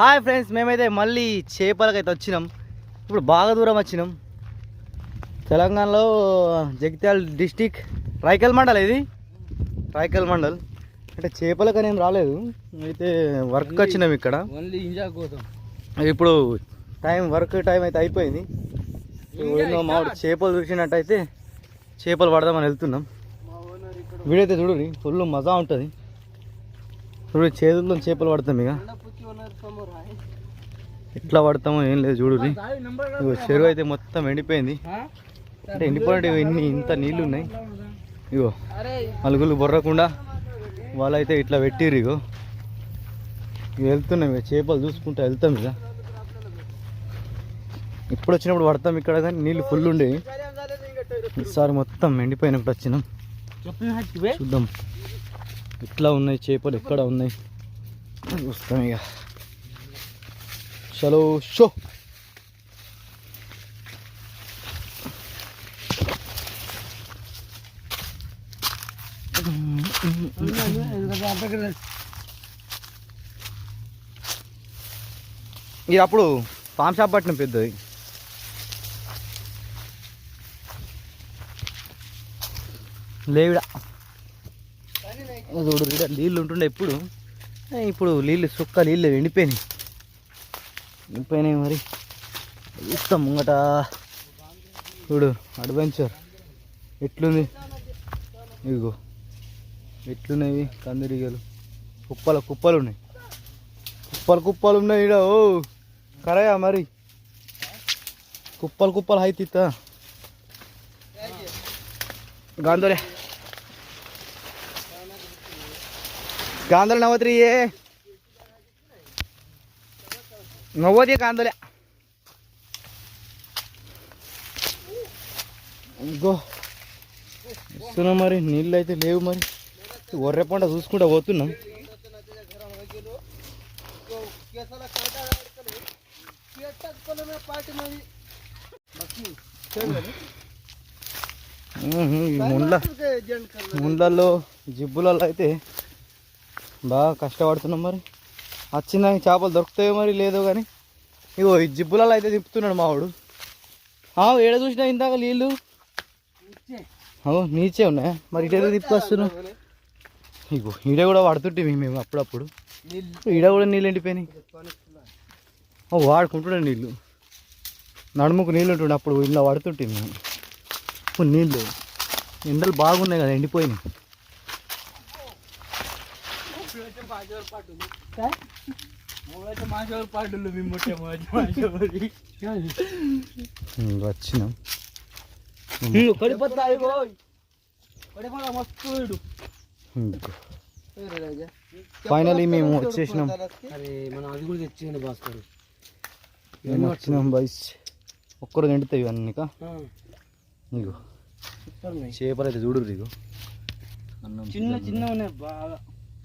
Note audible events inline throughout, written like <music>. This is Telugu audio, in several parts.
హాయ్ ఫ్రెండ్స్ మేమైతే మళ్ళీ చేపలకైతే వచ్చినాం. ఇప్పుడు బాగా దూరం వచ్చినాం. తెలంగాణలో జగిత్యాల డిస్టిక్ రాయకల్ మండల్ ఇది. రాయకల్ మండల్. అంటే చేపలకని ఏం రాలేదు. అయితే వర్క్ వచ్చినాం ఇక్కడ. ఓన్లీ ఇంజా కోసం ఇప్పుడు టైం వర్క్ టైం అయితే అయిపోయింది. ఎన్నో మామిడి చేపలు చూసినట్టయితే చేపలు పడదామని వెళ్తున్నాం. వీడైతే చూడు ఫుల్ మజా ఉంటుంది. చూడు చేతుల్లో చేపలు పడతాం ఇక. ఎట్లా పడతామో ఏం లేదు చూడు ఇగో చెరువు అయితే మొత్తం ఎండిపోయింది. అంటే ఎండిపోయినట్టు ఇన్ని ఇంత నీళ్ళు ఉన్నాయి ఇగో అలుగులు బొర్రకుండా వాళ్ళైతే ఇట్లా పెట్టిర్రు ఇగో. ఇక వెళ్తున్నాం ఇక చేపలు చూసుకుంటూ వెళ్తాం ఇక ఇప్పుడు వచ్చినప్పుడు పడతాం ఇక్కడ కానీ నీళ్ళు ఫుల్ ఉండేవి ఈసారి మొత్తం ఎండిపోయినప్పుడు వచ్చినాం చూద్దాం. ఎట్లా ఉన్నాయి చేపలు ఎక్కడ ఉన్నాయి? చూస్తాం ఇక చలో షో ఇది అప్పుడు పామ్ షాప్ పట్టిన పెద్దది. లేవిడ. చూడు నీళ్ళు ఉంటుండే ఇప్పుడు. ఇప్పుడు నీళ్ళు సుక్క నీళ్ళు ఎండిపోయినాయి. ఎండిపోయినాయి మరి. ఇస్తాం ముంగట. చూడు అడ్వెంచర్. ఎట్లుంది? ఇదిగో. ఎట్లున్నాయి కందిరిగలు? కుప్పల కుప్పలు ఉన్నాయి కుప్పలు కుప్పలు ఉన్నాయి ఈడ ఓ. కరయా మరి? కుప్పలు కుప్పలు హై తిత్తా గాంధోలే గాంధోలు నవ్వత్రి ఏ నవ్వది గాంధోలే ఇంకో వస్తున్నాం మరి నీళ్ళు అయితే లేవు మరి ఒర్రె పంట చూసుకుంటా పోతున్నాం ముండ్ల ముండ్లలో జిబ్బులలో అయితే బాగా కష్టపడుతున్నాం మరి. వచ్చిందానికి చేపలు దొరుకుతాయో మరి లేదో కానీ ఇగో ఈ జిబ్బులలో అయితే తిప్పుతున్నాడు మావాడు ఆ, ఏడ చూసినా ఇందాక నీళ్ళు అవు నీచే ఉన్నాయా? మరి ఇటే వస్తున్నావు ఇగో ఈడ కూడా పడుతుంటే మేము అప్పుడప్పుడు. ఈడ కూడా నీళ్ళు ఎండిపోయినాయి. వాడుకుంటుండే నీళ్ళు నడుముకు నీళ్ళు ఉంటుండే అప్పుడు ఇలా పడుతుంటే మేము. ఇప్పుడు నీళ్ళు ఎండలు బాగున్నాయి కదా ఎండిపోయినాయి. వచ్చినాం. ఫైనలీ మేము వచ్చేసినాం. మేము వచ్చినాం బైస్ ఒక్కరు ఇవన్నీ. ఇగో సూపర్ ఉన్నాయి చేపలు అయితే చూడు ఇగో అన్నం చిన్న చిన్న ఉన్నాయి బాగా.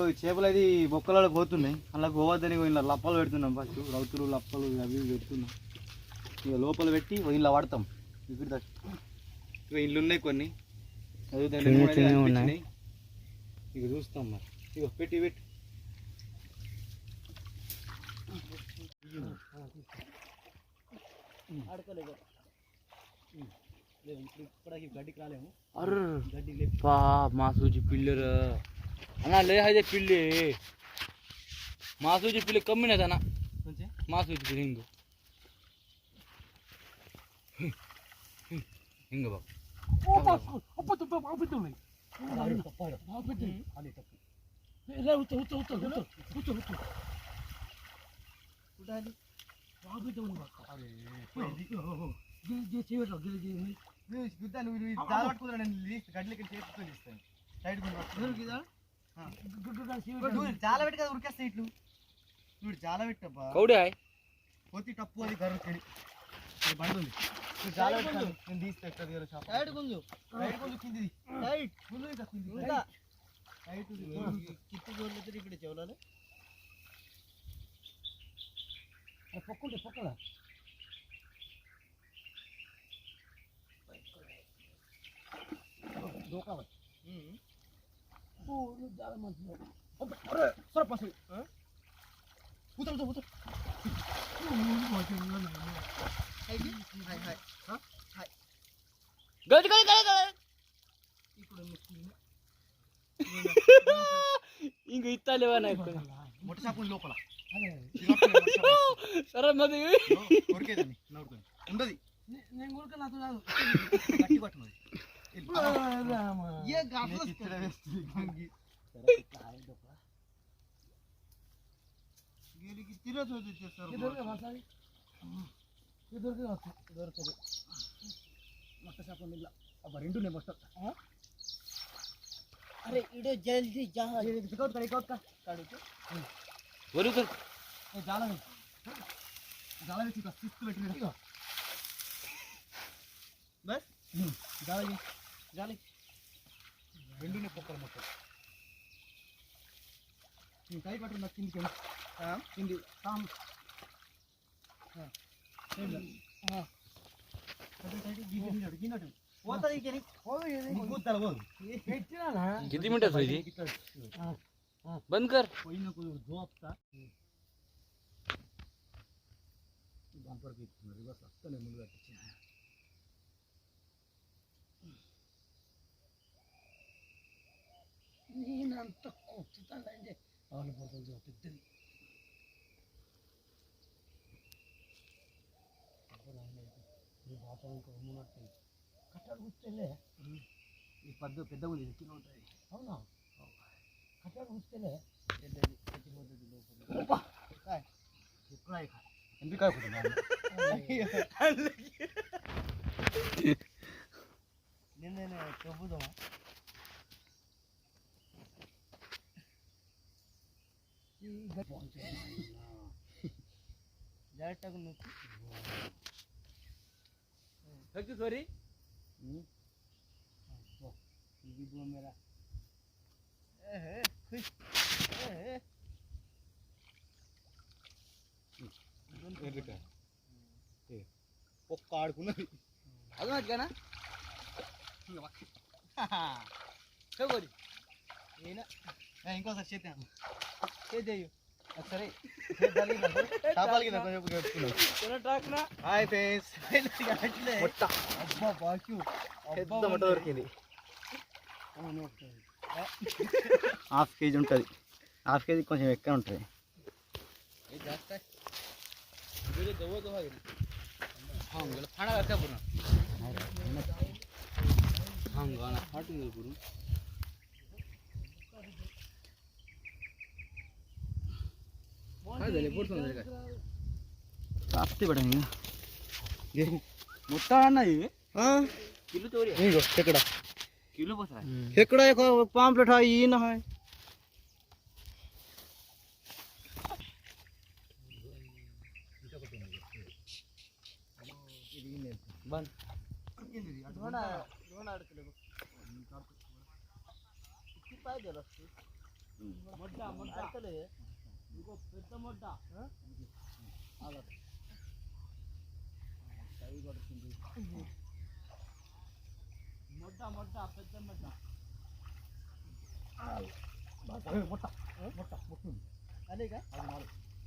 చేపలు అది బొక్కలలో పోతున్నాయి. అలా పోవద్దని ఇలా లప్పలు పెడుతున్నాం ఫస్ట్. రౌతులు లప్పలు అవి పెడుతున్నాం. ఇక లోపల పెట్టి ఇలా వాడతాం. ఇప్పుడు ఇక ఇల్లు ఉన్నాయి కొన్ని. ఇక చూస్తాం మరి. ఇక పెట్టి పెట్టి. మా సూచి పిల్లరు. అన్న లే అయితే పిల్లి మా సూచి పిల్లి కమ్మినది అన్న కొంచెం మా సూచి పిల్లి ಹಿಂಗು ಹಿಂಗ ಬಾಬು గుద్దా నువ్వు నువ్వు జాల పట్టుకున్నా నేను లీస్ట్ గడ్డలకి చేతితో ఇస్తాను సైడ్ నువ్వు జాల పెట్టి కదా ఉరికేస్తా ఇట్లు. నువ్వు జాల పెట్టబ్బా. కౌడి పోతి టప్పు అది గర్ర చెడి. బండి ఉంది. చాలా పెట్టాను. నేను తీస్తా ఎక్కడ దిగాలో గుంజు. రైట్ ఇంకా. ఇంకా ఇక్కడ చెవులాలి. పొక్కుంటే దూకావాలి చాలా మంచిది సరే పసి కూతురు కూతురు గడి గడి గడి గడి ఇప్పుడు ఇంక ఇత్తాలేవా నాకు? మొట్ట చేప లోపల సరే మరి. ఉండదు. నేను కూడా నాతో కాదు. గట్టి పట్టున్నది ఏ గాఫలు నీకు ఇచ్చడ వేస్తుంది గంగి. వీరికి తినే చోటు చేస్తారు దొరకదు మొట్ట చేప నిల్ల అబ్బా రెండు నేను మొట్ట అరే ఇడే జల్దీ జా ఇకౌట్ కడ ఇకౌట్ కడుకు వరుకు ఏ జాల వేసి జాల వేసి ఇక సిక్స్ పెట్టి ఇక బస్ జాల వేసి జాలి రెండు పొక్కలు మొత్తం जाली जाले भिंडीने पोकर मोठं काही पाठवून ना किंदी घेऊन हाँ किंदी काम हाँ हाँ किती मिनिटात होईल बंद कर कोई ना कोई जॉब झोपता बंपर की रिवर्स असतं नाही मुलगा నేనంత కొట్టుతానండి వాళ్ళు పోతుంది పెద్దది కట్టాడు కూర్చోలే ఈ పెద్ద పెద్ద ఉంది ఎక్కిన ఉంటుంది అవునా? కట్టాడు కూర్చోలే పెద్దది ఎక్కి పోతుంది లోపల ఎక్కడ ఎందుకు నిన్న చెబుదాం इधर पहुँचे जा टक नु थक सॉरी ये बुआ मेरा ए खुश ए ए ए ओ कार्ड कुना अजून आज गाना हा हा सगोरी येना ఇంకోసారి చేద్దాం చేద్దాయి సరే చేపాలకి కొంచెం చెప్పుకున్నాం హాయ్ ఫేస్ మొట్ట అబ్బా బాక్యూ పెద్ద మొట్ట దొరికింది <laughs> హాఫ్ కేజీ ఉంటుంది హాఫ్ కేజీ కొంచెం ఎక్కువ ఉంటుంది खाना का पूर्ण हाँ गाना फाट गया पूर्ण काय झाले पोट झाले काय तापते बडा मी घे मोठा नाही हा किलो तोरी आहे. गो खेकडा किलो बसला हम्म। खेकडा एक पाम्पलेट आहे ही ना आहे बंद पाय दिला मोठा मोठा వస్తు మొట్ట మొట్ట ఆడతలే ఇంకో పెద్ద మొట్ట కై పడుతుంది మొట్ట మొట్ట పెద్ద మొట్ట మొట్ట మొట్ట మొట్టుంది అనేగా మొట్టుంది ఓవ్వా